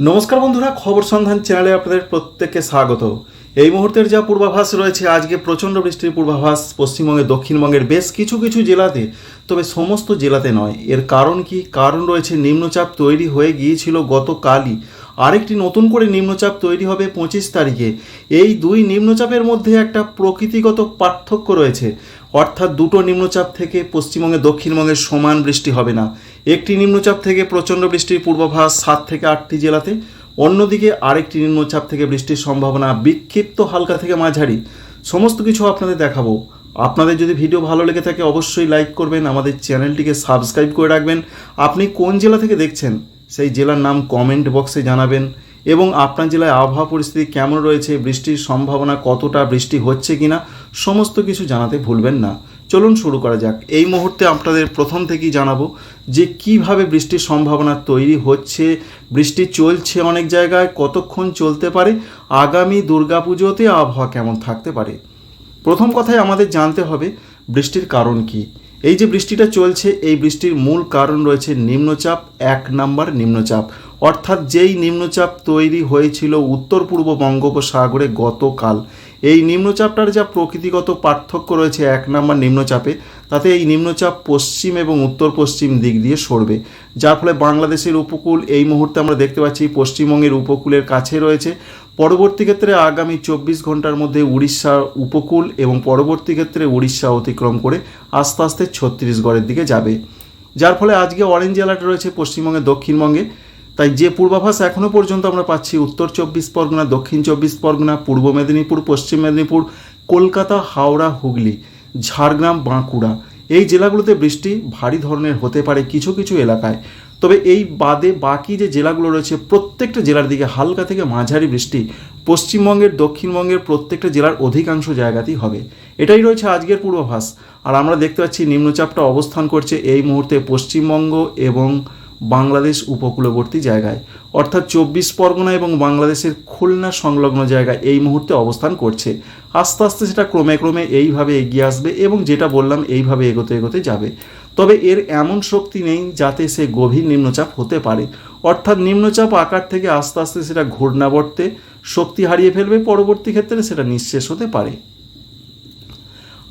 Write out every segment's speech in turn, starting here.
নমস্কার বন্ধুরা, খবর সন্ধান চ্যানেলে আপনাদের প্রত্যেককে স্বাগত। এই মুহূর্তের যা পূর্বাভাস রয়েছে, আজকে প্রচণ্ড বৃষ্টির পূর্বাভাস, পশ্চিমবঙ্গে, দক্ষিণবঙ্গের বেশ কিছু কিছু জেলাতে, তবে সমস্ত জেলাতে নয়। এর কারণ কি? কারণ রয়েছে নিম্নচাপ তৈরি হয়ে গিয়েছিল গতকালই। আরেকটি নতুন করে নিম্নচাপ তৈরি হবে পঁচিশ তারিখে। এই দুই নিম্নচাপের মধ্যে একটা প্রকৃতিগত পার্থক্য রয়েছে। অর্থাৎ দুটো নিম্নচাপ থেকে পশ্চিমবঙ্গে দক্ষিণবঙ্গের সমান বৃষ্টি হবে না। একটি নিম্নচাপ থেকে প্রচণ্ড বৃষ্টির পূর্বাভাস সাত থেকে আটটি জেলাতে। অন্যদিকে আরেকটি নিম্নচাপ থেকে বৃষ্টির সম্ভাবনা বিক্ষিপ্ত হালকা থেকে মাঝারি। সমস্ত কিছু আপনাদের দেখাবো। আপনাদের যদি ভিডিও ভালো লেগে থাকে অবশ্যই লাইক করবেন, আমাদের চ্যানেলটিকে সাবস্ক্রাইব করে রাখবেন। আপনি কোন জেলা থেকে দেখছেন সেই জেলার নাম কমেন্ট বক্সে জানাবেন। এবং আপনার জেলায় আবহাওয়া পরিস্থিতি কেমন রয়েছে, বৃষ্টির সম্ভাবনা কতটা, বৃষ্টি হচ্ছে কিনা, সমস্ত কিছু জানাতে ভুলবেন না। চলুন শুরু করা যাক। এই মুহূর্তে আপনাদের প্রথম থেকেই জানাব যে কীভাবে বৃষ্টির সম্ভাবনা তৈরি হচ্ছে। বৃষ্টি চলছে অনেক জায়গায়, কতক্ষণ চলতে পারে? আগামী দুর্গাপুজোতে আবহাওয়া কেমন থাকতে পারে? প্রথম কথায় আমাদের জানতে হবে, বৃষ্টির কারণ কি? এই যে বৃষ্টিটা চলছে, এই বৃষ্টির মূল কারণ রয়েছে নিম্নচাপ, এক নাম্বার নিম্নচাপ। অর্থাৎ যেই নিম্নচাপ তৈরি হয়েছিল উত্তর পূর্ব বঙ্গোপসাগরে গতকাল এই নিম্নচাপটার যা প্রকৃতিগত পার্থক্য রয়েছে এক নাম্বার নিম্নচাপে, তাতে এই নিম্নচাপ পশ্চিম এবং উত্তর পশ্চিম দিক দিয়ে সরবে। যার ফলে বাংলাদেশের উপকূল, এই মুহূর্তে আমরা দেখতে পাচ্ছি পশ্চিমবঙ্গের উপকূলের কাছে রয়েছে। পরবর্তী ক্ষেত্রে আগামী চব্বিশ ঘণ্টার মধ্যে উড়িষ্যা উপকূল এবং পরবর্তী ক্ষেত্রে উড়িষ্যা অতিক্রম করে আস্তে আস্তে ছত্তিশগড়ের দিকে যাবে। যার ফলে আজকে অরেঞ্জ অ্যালার্ট রয়েছে পশ্চিমবঙ্গে দক্ষিণবঙ্গে। তাই যে পূর্বাভাস এখনও পর্যন্ত আমরা পাচ্ছি, উত্তর চব্বিশ পরগনা, দক্ষিণ চব্বিশ পরগনা, পূর্ব মেদিনীপুর, পশ্চিম মেদিনীপুর, কলকাতা, হাওড়া, হুগলি, ঝাড়গ্রাম, বাঁকুড়া। এই জেলাগুলোতে বৃষ্টি ভারী ধরনের হতে পারে কিছু কিছু এলাকায়। তবে এই বাদে বাকি যে জেলাগুলো রয়েছে, প্রত্যেকটা জেলার দিকে হালকা থেকে মাঝারি বৃষ্টি পশ্চিমবঙ্গের, দক্ষিণবঙ্গের প্রত্যেকটা জেলার অধিকাংশ জায়গাতেই হবে। এটাই রয়েছে আজকের পূর্বাভাস। আর আমরা দেখতে পাচ্ছি, নিম্নচাপটা অবস্থান করছে এই মুহূর্তে পশ্চিমবঙ্গ এবং বাংলাদেশ উপকূলবর্তী জায়গায়। অর্থাৎ চব্বিশ পরগনা এবং বাংলাদেশের খুলনা সংলগ্ন জায়গায় এই মুহূর্তে অবস্থান করছে। আস্তে আস্তে সেটা ক্রমে ক্রমে এইভাবে এগিয়ে আসবে এবং যেটা বললাম, এইভাবে এগোতে এগোতে যাবে। তবে এর এমন শক্তি নেই যাতে সে গভীর নিম্নচাপ হতে পারে। অর্থাৎ নিম্নচাপ আকার থেকে আস্তে আস্তে সেটা ঘূর্ণাবর্তে শক্তি হারিয়ে ফেলবে, পরবর্তী ক্ষেত্রে সেটা নিঃশেষ হতে পারে।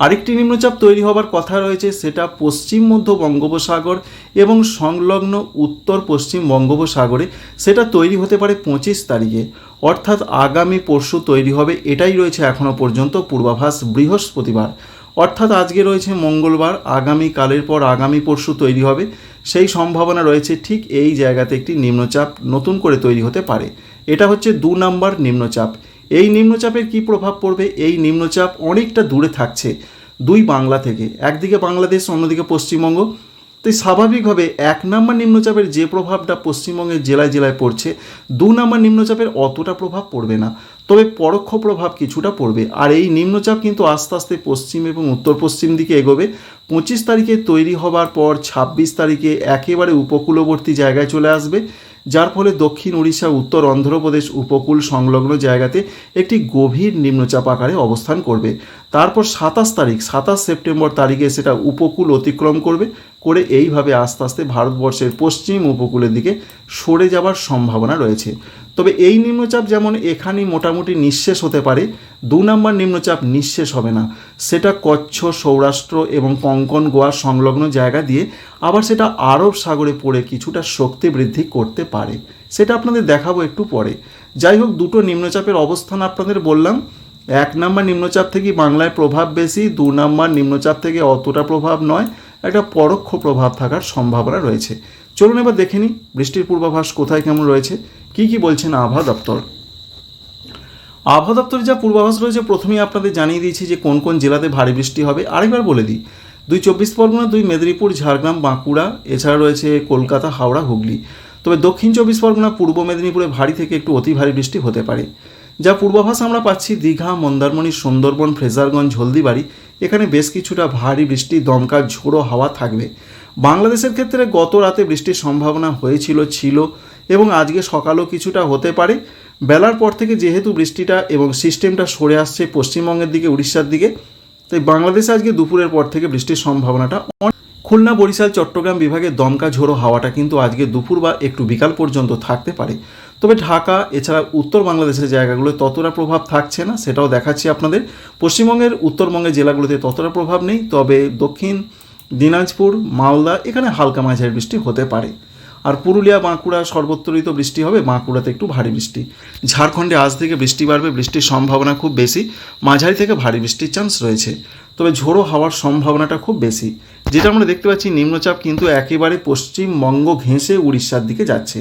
আরেকটি নিম্নচাপ তৈরি হবার কথা রয়েছে, সেটা পশ্চিম মধ্য বঙ্গোপসাগর এবং সংলগ্ন উত্তর পশ্চিম বঙ্গোপসাগরে। সেটা তৈরি হতে পারে পঁচিশ তারিখে। অর্থাৎ আগামী পরশু তৈরি হবে, এটাই রয়েছে এখনও পর্যন্ত পূর্বাভাস বৃহস্পতিবার। অর্থাৎ আজকে রয়েছে মঙ্গলবার, আগামী কালের পর আগামী পরশু তৈরি হবে। সেই সম্ভাবনা রয়েছে ঠিক এই জায়গাতে একটি নিম্নচাপ নতুন করে তৈরি হতে পারে। এটা হচ্ছে দু নম্বর নিম্নচাপ। এই নিম্নচাপের কি প্রভাব পড়বে? এই নিম্নচাপ অনেকটা দূরে থাকছে দুই বাংলা থেকে। একদিকে বাংলাদেশ, অন্যদিকে পশ্চিমবঙ্গ। তাই স্বাভাবিকভাবে এক নম্বর নিম্নচাপের যে প্রভাবটা পশ্চিমবঙ্গের জেলায় জেলায় পড়ছে, দু নম্বর নিম্নচাপের অতটা প্রভাব পড়বে না। তবে পরোক্ষ প্রভাব কিছুটা পড়বে। আর এই নিম্নচাপ কিন্তু আস্তে আস্তে পশ্চিম এবং উত্তর পশ্চিম দিকে এগোবে। পঁচিশ তারিখে তৈরি হবার পর ছাব্বিশ তারিখে একেবারে উপকূলবর্তী জায়গায় চলে আসবে। যার ফলে দক্ষিণ উড়িষ্যা উত্তর অন্ধ্রপ্রদেশ উপকূল সংলগ্ন জায়গাতে একটি গভীর নিম্নচাপ আকারে অবস্থান করবে। তারপর সাতাশ তারিখ, সাতাশ সেপ্টেম্বর তারিখে সেটা উপকূল অতিক্রম করবে। করে এইভাবে আস্তে আস্তে ভারতবর্ষের পশ্চিম উপকূলের দিকে সরে যাবার সম্ভাবনা রয়েছে। তবে এই নিম্নচাপ যেমন এখানেই মোটামুটি নিঃশেষ হতে পারে, দু নম্বর নিম্নচাপ নিঃশেষ হবে না। সেটা কচ্ছ, সৌরাষ্ট্র এবং কঙ্কন গোয়ার সংলগ্ন জায়গা দিয়ে আবার সেটা আরব সাগরে পড়ে কিছুটা শক্তি বৃদ্ধি করতে পারে। সেটা আপনাদের দেখাবো একটু পরে। যাই হোক, দুটো নিম্নচাপের অবস্থান আপনাদের বললাম। এক নম্বর নিম্নচাপ থেকে বাংলায় প্রভাব বেশি, দু নম্বর নিম্নচাপ থেকে অতটা প্রভাব নয়, একটা পরোক্ষ প্রভাব থাকার সম্ভাবনা রয়েছে। চলুন এবার দেখে নিই বৃষ্টির পূর্বাভাস কোথায় কেমন রয়েছে। কি কি বলছেন আবহাওয়া দপ্তর? আবহাওয়া দপ্তরে যা পূর্বাভাস রয়েছে, প্রথমেই আপনাদের জানিয়ে দিয়েছি যে কোন কোন জেলাতে ভারী বৃষ্টি হবে। আরেকবার বলে দিই, দুই চব্বিশ পরগনা, দুই মেদিনীপুর, ঝাড়গ্রাম, বাঁকুড়া, এছাড়া রয়েছে কলকাতা, হাওড়া, হুগলি। তবে দক্ষিণ চব্বিশ পরগনা, পূর্ব মেদিনীপুরে ভারী থেকে একটু অতি ভারী বৃষ্টি হতে পারে। যা পূর্বাভাস আমরা পাচ্ছি দীঘা, মন্দারমণি, সুন্দরবন, ফ্রেজারগঞ্জ, হলদিবাড়ি। এখানে বেশ কিছুটা ভারী বৃষ্টি, দমকা, ঝোড়ো হাওয়া থাকবে। বাংলাদেশের ক্ষেত্রে গত রাতে বৃষ্টির সম্ভাবনা হয়েছিল, ছিল এবং আজকে সকালও কিছুটা হতে পারে। বেলার পর থেকে যেহেতু বৃষ্টিটা এবং সিস্টেমটা সরে আসছে পশ্চিমবঙ্গের দিকে, উড়িষ্যার দিকে, তাই বাংলাদেশে আজকে দুপুরের পর থেকে বৃষ্টির সম্ভাবনাটা অনেক খুলনা, বরিশাল, চট্টগ্রাম বিভাগে দমকা ঝোড়ো হাওয়াটা কিন্তু আজকে দুপুর বা একটু বিকাল পর্যন্ত থাকতে পারে। তবে ঢাকা, এছাড়া উত্তর বাংলাদেশের জায়গাগুলো ততটা প্রভাব থাকছে না, সেটাও দেখাচ্ছি আপনাদের। পশ্চিমবঙ্গের উত্তরবঙ্গের জেলাগুলোতে ততটা প্রভাব নেই, তবে দক্ষিণ দিনাজপুর, মালদা, এখানে হালকা মাঝারি বৃষ্টি হতে পারে। আর পুরুলিয়া, বাঁকুড়া সর্বত্রই তো বৃষ্টি হবে, বাঁকুড়াতে একটু ভারী বৃষ্টি। ঝাড়খণ্ডে আজ থেকে বৃষ্টি বাড়বে, বৃষ্টির সম্ভাবনা খুব বেশি, মাঝারি থেকে ভারী বৃষ্টির চান্স রয়েছে। তবে ঝোড়ো হওয়ার সম্ভাবনাটা খুব বেশি, যেটা আমরা দেখতে পাচ্ছি নিম্নচাপ কিন্তু একেবারে পশ্চিমবঙ্গ ঘেঁষে উড়িষ্যার দিকে যাচ্ছে।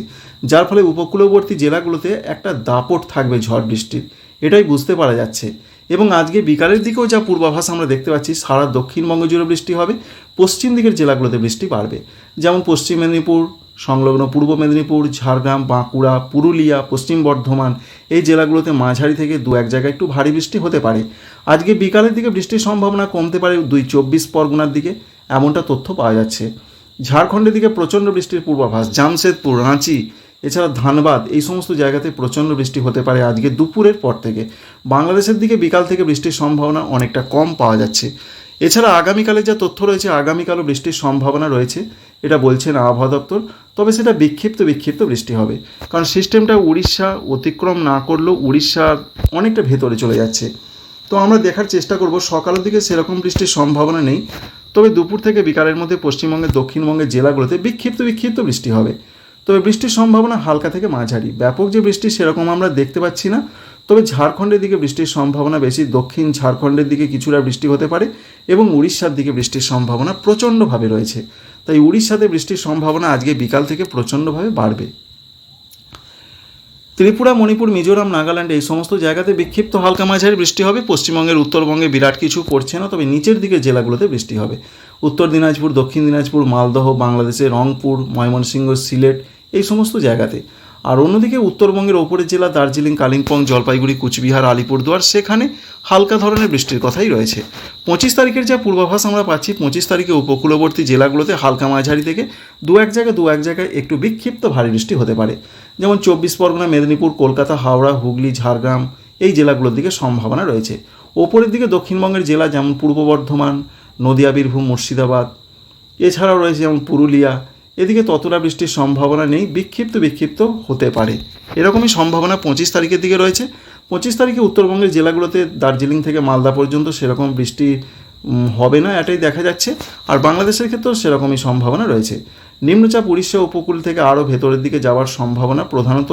যার ফলে উপকূলবর্তী জেলাগুলোতে একটা দাপট থাকবে ঝড় বৃষ্টির, এটাই বুঝতে পারা যাচ্ছে। এবং আজকে বিকালের দিকেও যা পূর্বাভাস আমরা দেখতে পাচ্ছি, সারা দক্ষিণবঙ্গ জুড়ে বৃষ্টি হবে, পশ্চিম দিকের জেলাগুলোতে বৃষ্টি বাড়বে। যেমন পশ্চিম মেদিনীপুর সংলগ্ন পূর্ব মেদিনীপুর, ঝাড়গ্রাম, বাঁকুড়া, পুরুলিয়া, পশ্চিম বর্ধমান এই জেলাগুলোতে মাঝারি থেকে দু এক জায়গায় একটু ভারী বৃষ্টি হতে পারে। আজকে বিকালের দিকে বৃষ্টির সম্ভাবনা কমতে পারে দুই চব্বিশ পরগনার দিকে, এমনটা তথ্য পাওয়া যাচ্ছে। ঝাড়খণ্ডের দিকে প্রচণ্ড বৃষ্টির পূর্বাভাস, জামশেদপুর, রাঁচি, এছাড়া ধানবাদ এই সমস্ত জায়গাতে প্রচণ্ড বৃষ্টি হতে পারে আজকে দুপুরের পর থেকে। বাংলাদেশের দিকে বিকাল থেকে বৃষ্টির সম্ভাবনা অনেকটা কম পাওয়া যাচ্ছে। এছাড়া আগামীকালে যা তথ্য রয়েছে, আগামীকালও বৃষ্টির সম্ভাবনা রয়েছে। এটা বলছেন আবহাওয়া দপ্তর। তবে সেটা বিক্ষিপ্ত বিক্ষিপ্ত বৃষ্টি হবে। কারণ সিস্টেমটা উড়িষ্যা অতিক্রম না করলেও উড়িষ্যার অনেকটা ভেতরে চলে যাচ্ছে। তো আমরা দেখার চেষ্টা করব, সকালের দিকে সেরকম বৃষ্টির সম্ভাবনা নেই। তবে দুপুর থেকে বিকালের মধ্যে পশ্চিমবঙ্গের দক্ষিণবঙ্গের জেলাগুলোতে বিক্ষিপ্ত বিক্ষিপ্ত বৃষ্টি হবে। তবে বৃষ্টির সম্ভাবনা হালকা থেকে মাঝারি। ব্যাপক যে বৃষ্টি সেরকম আমরা দেখতে পাচ্ছি না। তবে ঝাড়খণ্ডের দিকে বৃষ্টির সম্ভাবনা বেশি, দক্ষিণ ঝাড়খণ্ডের দিকে কিছুটা বৃষ্টি হতে পারে এবং উড়িষ্যার দিকে বৃষ্টির সম্ভাবনা প্রচণ্ডভাবে রয়েছে। তাই উড়িষ্যাতে বৃষ্টির সম্ভাবনা আজকে বিকাল থেকে প্রচণ্ডভাবে বাড়বে। ত্রিপুরা, মণিপুর, মিজোরাম, নাগাল্যান্ড এই সমস্ত জায়গাতে বিক্ষিপ্ত হালকা মাঝারি বৃষ্টি হবে। পশ্চিমবঙ্গের, উত্তরবঙ্গে বিরাট কিছু পড়ছে না, তবে নিচের দিকে জেলাগুলোতে বৃষ্টি হবে। উত্তর দিনাজপুর, দক্ষিণ দিনাজপুর, মালদহ বাংলাদেশের রংপুর, ময়মনসিংহ, সিলেট এই সমস্ত জায়গাতে। আর অন্যদিকে উত্তরবঙ্গের ওপরের জেলা দার্জিলিং, কালিম্পং, জলপাইগুড়ি, কুচবিহার, আলিপুরদুয়ার, সেখানে হালকা ধরনের বৃষ্টির কথাই রয়েছে। পঁচিশ তারিখের যা পূর্বাভাস আমরা পাচ্ছি, পঁচিশ তারিখে উপকূলবর্তী জেলাগুলোতে হালকা মাঝারি থেকে দু এক জায়গায় দু এক জায়গায় একটু বিক্ষিপ্ত ভারী বৃষ্টি হতে পারে। যেমন চব্বিশ পরগনা, মেদিনীপুর, কলকাতা, হাওড়া, হুগলি, ঝাড়গ্রাম এই জেলাগুলোর দিকে সম্ভাবনা রয়েছে। ওপরের দিকে দক্ষিণবঙ্গের জেলা যেমন পূর্ব বর্ধমান, নদিয়া, বীরভূম, মুর্শিদাবাদ, এছাড়াও রয়েছে যেমন পুরুলিয়া এদিকে ততটা বৃষ্টির সম্ভাবনা নেই, বিক্ষিপ্ত বিক্ষিপ্ত হতে পারে। এরকমই সম্ভাবনা পঁচিশ তারিখের দিকে রয়েছে। পঁচিশ তারিখে উত্তরবঙ্গের জেলাগুলোতে দার্জিলিং থেকে মালদা পর্যন্ত সেরকম বৃষ্টি হবে না, এটাই দেখা যাচ্ছে। আর বাংলাদেশের ক্ষেত্রেও সেরকমই সম্ভাবনা রয়েছে। নিম্নচাপ উড়িষ্যা উপকূল থেকে আরও ভেতরের দিকে যাওয়ার সম্ভাবনা প্রধানত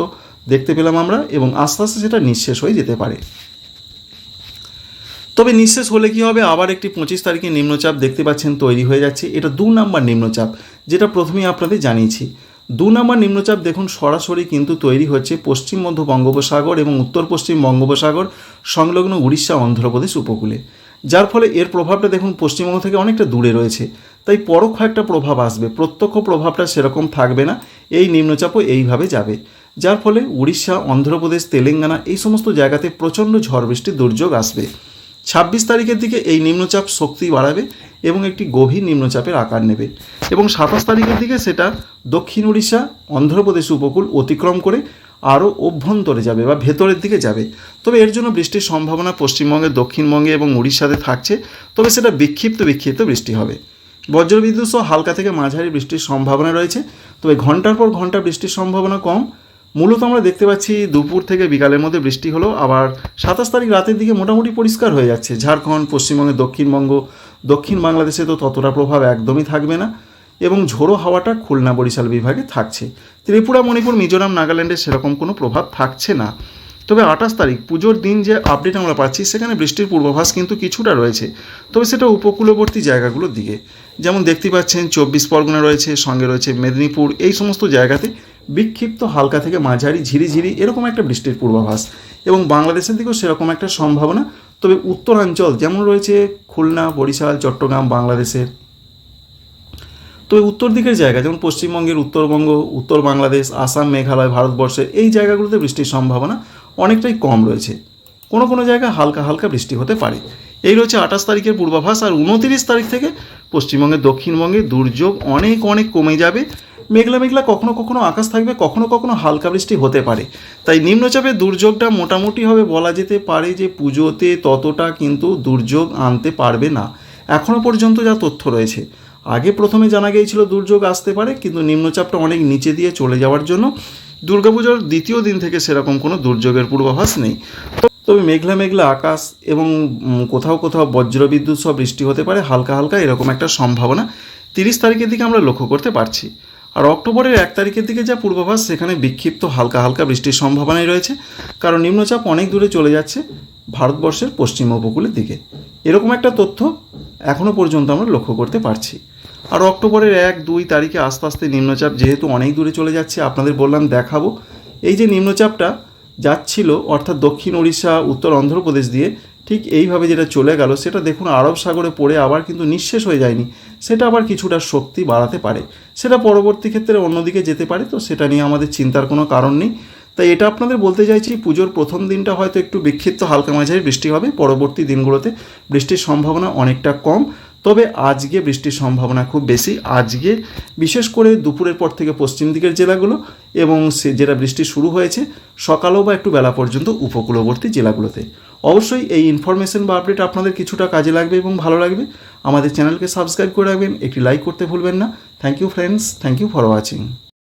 দেখতে পেলাম আমরা এবং আস্তে আস্তে সেটা নিঃশেষ হয়ে যেতে পারে। তবে নিঃশেষ হলে কি হবে? আবার একটি পঁচিশ তারিখে নিম্নচাপ দেখতে পাচ্ছেন, তৈরি হয়ে যাচ্ছে। এটা দু নম্বর নিম্নচাপ, যেটা প্রথমেই আপনাদের জানিয়েছি। দু নম্বর নিম্নচাপ দেখুন, সরাসরি কিন্তু তৈরি হচ্ছে পশ্চিম মধ্য বঙ্গোপসাগর এবং উত্তর পশ্চিম বঙ্গোপসাগর সংলগ্ন উড়িষ্যা, অন্ধ্রপ্রদেশ উপকূলে। যার ফলে এর প্রভাবটা দেখুন, পশ্চিমবঙ্গ থেকে অনেকটা দূরে রয়েছে। তাই পরোক্ষ একটা প্রভাব আসবে, প্রত্যক্ষ প্রভাবটা সেরকম থাকবে না। এই নিম্নচাপও এইভাবে যাবে। যার ফলে উড়িষ্যা, অন্ধ্রপ্রদেশ, তেলেঙ্গানা এই সমস্ত জায়গাতে প্রচণ্ড ঝড় বৃষ্টির দুর্যোগ আসবে। ছাব্বিশ তারিখের দিকে এই নিম্নচাপ শক্তি বাড়াবে এবং একটি গভীর নিম্নচাপের আকার নেবে। এবং সাতাশ তারিখের দিকে সেটা দক্ষিণ উড়িষ্যা অন্ধ্রপ্রদেশ উপকূল অতিক্রম করে আরও অভ্যন্তরে যাবে বা ভেতরের দিকে যাবে। তবে এর জন্য বৃষ্টির সম্ভাবনা পশ্চিমবঙ্গে, দক্ষিণবঙ্গে এবং উড়িষ্যাতে থাকছে। তবে সেটা বিক্ষিপ্ত বিক্ষিপ্ত বৃষ্টি হবে। বজ্রবিদ্যুৎ সহ হালকা থেকে মাঝারি বৃষ্টির সম্ভাবনা রয়েছে। তবে ঘণ্টার পর ঘণ্টা বৃষ্টির সম্ভাবনা কম। মূলত আমরা দেখতে পাচ্ছি দুপুর থেকে বিকালের মধ্যে বৃষ্টি হলো, আবার সাতাশ তারিখ রাতের দিকে মোটামুটি পরিষ্কার হয়ে যাচ্ছে। ঝাড়খণ্ড পশ্চিমবঙ্গে দক্ষিণবঙ্গ, দক্ষিণ বাংলাদেশে তো ততটা প্রভাব একদমই থাকবে না, এবং ঝোড়ো হাওয়াটা খুলনা বরিশাল বিভাগে থাকছে। ত্রিপুরা, মণিপুর, মিজোরাম, নাগাল্যান্ডে সেরকম কোনো প্রভাব থাকছে না। তবে আঠাশ তারিখ, পুজোর দিন যে আপডেট আমরা পাচ্ছি, সেখানে বৃষ্টির পূর্বাভাস কিন্তু কিছুটা রয়েছে। তবে সেটা উপকূলবর্তী জায়গাগুলোর দিকে, যেমন দেখতে পাচ্ছেন চব্বিশ পরগনা রয়েছে, সঙ্গে রয়েছে মেদিনীপুর, এই সমস্ত জায়গাতে বিক্ষিপ্ত হালকা থেকে মাঝারি ঝিরিঝিরি এরকম একটা বৃষ্টির পূর্বাভাস। এবং বাংলাদেশের দিকেও সেরকম একটা সম্ভাবনা। তবে উত্তরাঞ্চল যেমন রয়েছে খুলনা, বরিশাল, চট্টগ্রাম বাংলাদেশের তবে উত্তর দিকের জায়গা, যেমন পশ্চিমবঙ্গের উত্তরবঙ্গ, উত্তর বাংলাদেশ, আসাম, মেঘালয় ভারতবর্ষের এই জায়গাগুলোতে বৃষ্টির সম্ভাবনা অনেকটাই কম রয়েছে। কোনো কোনো জায়গায় হালকা হালকা বৃষ্টি হতে পারে। এই রয়েছে আঠাশ তারিখের পূর্বাভাস, আর উনতিরিশ তারিখ থেকে পশ্চিমবঙ্গের দক্ষিণবঙ্গে দুর্যোগ অনেক অনেক কমে যাবে। মেঘলা মেঘলা কখনো কখনো আকাশ থাকবে, কখনো কখনো হালকা বৃষ্টি হতে পারে। তাই নিম্নচাপের দুর্যোগটা মোটামুটিভাবে বলা যেতে পারে যে পুজোতে ততটা কিন্তু দুর্যোগ আনতে পারবে না। এখনও পর্যন্ত যা তথ্য রয়েছে। আগে প্রথমে জানা গিয়েছিল দুর্যোগ আসতে পারে, কিন্তু নিম্নচাপটা অনেক নিচে দিয়ে চলে যাওয়ার জন্য দুর্গাপুজোর দ্বিতীয় দিন থেকে সেরকম কোনো দুর্যোগের পূর্বাভাস নেই। তবে মেঘলা মেঘলা আকাশ এবং কোথাও কোথাও বজ্রবিদ্যুৎ সব বৃষ্টি হতে পারে, হালকা হালকা এরকম একটা সম্ভাবনা। তিরিশ তারিখের দিকে আমরা লক্ষ্য করতে পারছি। আর অক্টোবরের এক তারিখের দিকে যা পূর্বাভাস, সেখানে বিক্ষিপ্ত হালকা হালকা বৃষ্টির সম্ভাবনাই রয়েছে। কারণ নিম্নচাপ অনেক দূরে চলে যাচ্ছে ভারতবর্ষের পশ্চিম উপকূলের দিকে। এরকম একটা তথ্য এখনও পর্যন্ত আমরা লক্ষ্য করতে পারছি। আর অক্টোবরের এক, দুই তারিখে আস্তে আস্তে নিম্নচাপ যেহেতু অনেক দূরে চলে যাচ্ছে, আপনাদের বললাম দেখাবো। এই যে নিম্নচাপটা যাচ্ছিল, অর্থাৎ দক্ষিণ ওড়িশা, উত্তর অন্ধ্রপ্রদেশ দিয়ে, ঠিক এইভাবে যেটা চলে গেল, সেটা দেখুন আরব সাগরে পড়ে আবার কিন্তু নিঃশেষ হয়ে যায়নি। সেটা আবার কিছুটা শক্তি বাড়াতে পারে। সেটা পরবর্তী ক্ষেত্রে অন্যদিকে যেতে পারে, তো সেটা নিয়ে আমাদের চিন্তার কোনো কারণ নেই। তাই এটা আপনাদের বলতে চাইছি, পুজোর প্রথম দিনটা হয়তো একটু বিক্ষিপ্ত, হালকা মাঝারি বৃষ্টি হবে। পরবর্তী দিনগুলোতে বৃষ্টির সম্ভাবনা অনেকটা কম। তবে আজকে বৃষ্টির সম্ভাবনা খুব বেশি। আজকে বিশেষ করে দুপুরের পর থেকে পশ্চিম দিকের জেলাগুলো এবং সে যেটা বৃষ্টি শুরু হয়েছে, সকালেও বা একটু বেলা পর্যন্ত উপকূলবর্তী জেলাগুলোতে। অবশ্যই এই ইনফরমেশন বা আপডেট আপনাদের কিছুটা কাজে লাগবে এবং ভালো লাগবে। আমাদের চ্যানেলকে সাবস্ক্রাইব করে রাখবেন, একটি লাইক করতে ভুলবেন না। Thank you friends thank you for watching